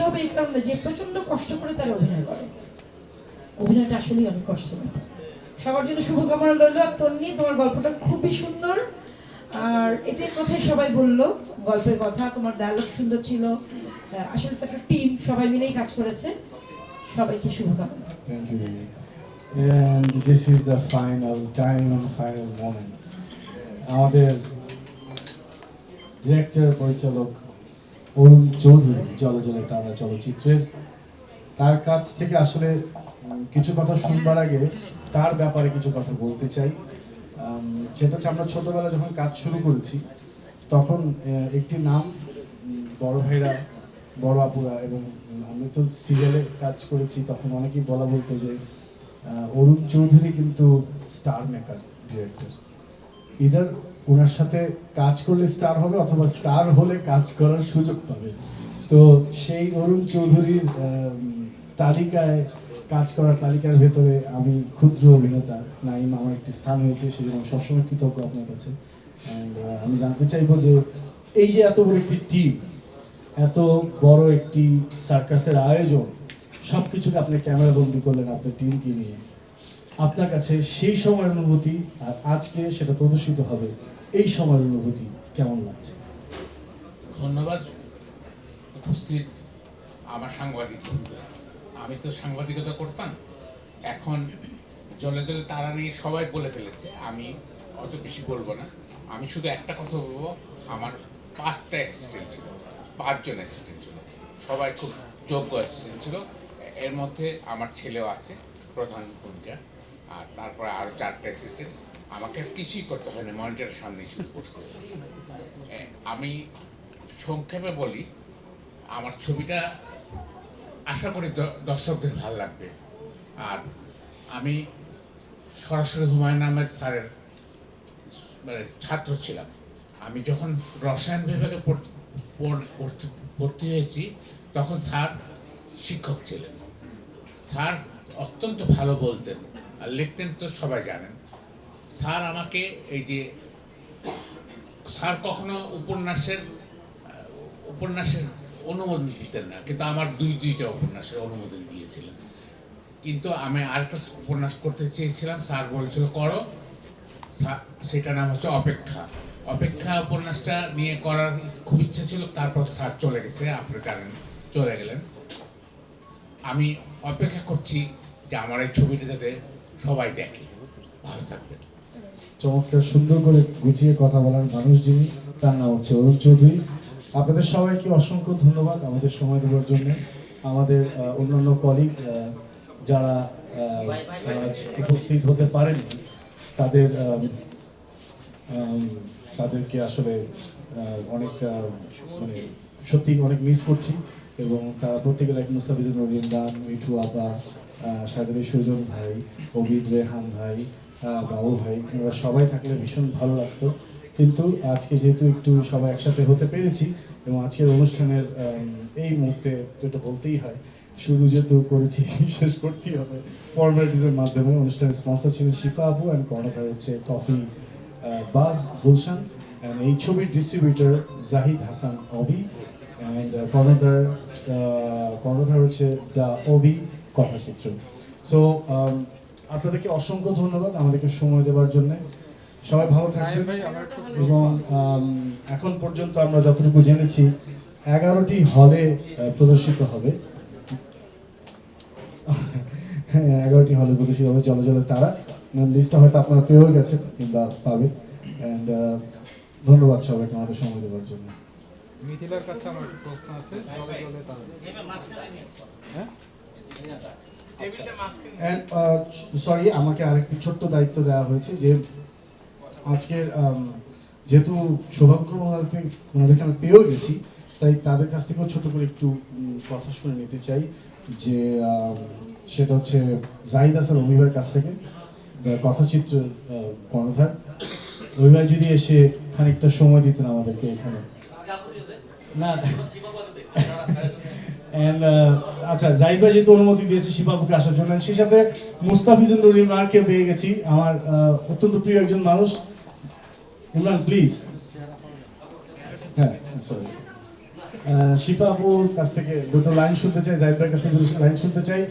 ভালোবাসা হবে এই কারণে যে প্রচণ্ড কষ্ট করে তারা অভিনয় করে। অভিনয়টা আসলেই অনেক কষ্ট সবার জন্য শুভকামনা রইল। আর তন্নি, তোমার গল্পটা খুবই সুন্দর। আর এটার কথাই সবাই বলল, গল্পের কথা, তোমার ডায়লগ সুন্দর ছিল। আসলে তো একটা টিম সবাই মিলেই কাজ করেছে। সবাইকে শুভকামনা. And this is the final, time and final moment. আমাদের ডিরেক্টর পরিচালক অরুণ চৌধুরী জলে জলে তারা চলচ্চিত্রের। তার কাছ থেকে আসলে কিছু কথা শুনবার আগে তার ব্যাপারে কিছু কথা বলতে চাই। সেটা হচ্ছে আমরা ছোটবেলা যখন কাজ শুরু করেছি, তখন একটি নাম বড় ভাইরা, বড় আপুরা এবং আমি তো সিরিয়ালে কাজ করেছি, তখন অনেকেই বলা বলতো যে অরুণ চৌধুরী কিন্তু স্টার মেকার ডিরেক্টর ইদার ওনার সাথে কাজ করলে স্টার হবে অথবা স্টার হলে কাজ করার সুযোগ পাবে। তো সেই অরুণ চৌধুরীর তালিকায় কাজ করার তালিকার ভেতরে আমি ক্ষুদ্র অভিনেতা, নাইম আমার একটি স্থান হয়েছে সেই জন্য সবসময় কৃতজ্ঞ আপনার কাছে। আমি জানতে চাইব যে এই যে এত বড় একটি টিম এত বড় একটি সার্কাসের আয়োজন সব কিছুকে আপনি ক্যামেরা বন্দি করলেন আপনার টিমকে নিয়ে। আপনার কাছে সেই সময়ের অনুভূতি আর আজকে সেটা প্রদর্শিত হবে এই সময়ের অনুভূতি কেমন লাগছে? ধন্যবাদ উপস্থিত আমার সাংবাদিক আমি তো সাংবাদিকতা করতাম, এখন জলে জলে তারা নিয়ে সবাই বলে ফেলেছে, আমি অত বেশি বলব না। আমি শুধু একটা কথা বলব, আমার পাঁচটা অ্যাসিস্ট্যান্ট ছিল, পাঁচজন অ্যাসিস্ট্যান্ট ছিল, সবাই খুব যোগ্য অ্যাসিস্ট্যান্ট ছিল। এর মধ্যে আমার ছেলেও আছে, প্রধান ভূমিকা। আর তারপরে আরও চারটে অ্যাসিস্ট্যান্ট আমাকে আর কিছুই করতে হয় না মনিটরের সামনে হয়েছে এ, আমি সংক্ষেপে বলি আমার ছবিটা আশা করি দর্শকদের ভালো লাগবে। আর আমি সরাসরি হুমায়ুন আহমেদ স্যারের মানে ছাত্র ছিলাম। আমি যখন রসায়ন বিভাগে ভর্তি হয়েছি তখন স্যার শিক্ষক ছিলেন। স্যার অত্যন্ত ভালো বলতেন। আর লিখতেন তো সবাই জানেন। স্যার আমাকে এই যে, স্যার কখনো উপন্যাসের উপন্যাসের অনুমোদন দিতেন না, কিন্তু আমার দুই দুইটা উপন্যাসের অনুমোদন দিয়েছিলেন। কিন্তু আমি আরেকটা উপন্যাস করতে চেয়েছিলাম, স্যার বলেছিল, করো। সেটার নাম হচ্ছে অপেক্ষা। অপেক্ষা উপন্যাসটা নিয়ে করার খুব ইচ্ছা ছিল, তারপর স্যার চলে গেছে, আপনি জানেন, চলে গেলেন। আমি অপেক্ষা করছি যে আমার এই ছবিটা যাতে সবাই দেখে, ভালো থাকবেন। চমৎকার, সুন্দর করে গুছিয়ে কথা বলার মানুষ যিনি, তার নাম হচ্ছে অরুণ চৌধুরী। আপনাদের সবাইকে অসংখ্য ধন্যবাদ আমাদের সময় দেওয়ার জন্য। আমাদের অন্যান্য কলিগ যারা উপস্থিত হতে পারেন, তাদের তাদেরকে আসলে অনেক মানে সত্যি অনেক মিস করছি এবং তারা প্রত্যেকে লাইক মুস্তাফিজুর নবীন দান মিঠু আপা সাগরী সুজন ভাই অবিদ রেহান ভাই বাবু ভাই এরা সবাই থাকলে ভীষণ ভালো লাগতো। কিন্তু আজকে যেহেতু একটু সবাই একসাথে হতে পেরেছি এবং আজকের অনুষ্ঠানের এই মুহূর্তে এটা বলতেই হয় শুরু যেহেতু করেছি, শেষ করতেই হবে। ফর্মালিটিসের মাধ্যমে অনুষ্ঠানের স্পন্সর ছিলেন শিফা আবু অ্যান্ড কর্ণধার হচ্ছে কফি বাজ গুলশান অ্যান্ড এই ছবির distributor Zahid Hasan Abhi and কর্ণধার কর্ণধার হচ্ছে দ্য অবি কথাচিত্র সো আপনাদেরকে অসংখ্য ধন্যবাদ আমাদেরকে সময় দেওয়ার জন্য। সবাই ভালো থাকবেন। এবং um, এখন পর্যন্ত আমরা যতটুকু জেনেছি এগারোটি হলে প্রদর্শিত হবে। হ্যাঁ এগারোটি হলে প্রদর্শিত হবে জলে জলে তারা লিস্টটা হয়তো আপনারা পেয়েও গেছেন কিংবা পাবে। অ্যান্ড ধন্যবাদ সবাইকে আমাদের সময় দেওয়ার জন্য। মিথিলার কাছে আমার একটা প্রশ্ন আছে জলে জলে তার সরি uh, আমাকে আরেকটি ছোট্ট দায়িত্ব দেওয়া হয়েছে যে আজকের যেহেতু সৌভাগ্যক্রম ওনাদেরকে ওনাদেরকে আমি পেয়েও গেছি তাই তাদের কাছ থেকেও ছোট করে একটু কথা শুনে নিতে চাই যে সেটা হচ্ছে জাহিদ হাসান অমিবার কাছ থেকে কথাচিত্র কর্ণধার। রবিবার যদি এসে খানিকটা সময় দিতেন আমাদেরকে এখানে। না। And, uh, আচ্ছা জাহিদ যেহেতু অনুমতি দিয়েছে শিবাবুকে আসার জন্য সেই সাথে মুস্তাফিজুর ইমরানকে পেয়ে গেছি আমার অত্যন্ত প্রিয় একজন মানুষ। ইমরান প্লিজ হ্যাঁ সরি শিপা কাছ থেকে দুটো লাইন শুনতে চাই জাহিদ ভাইয়ের কাছ থেকে দুটো লাইন শুনতে চাই।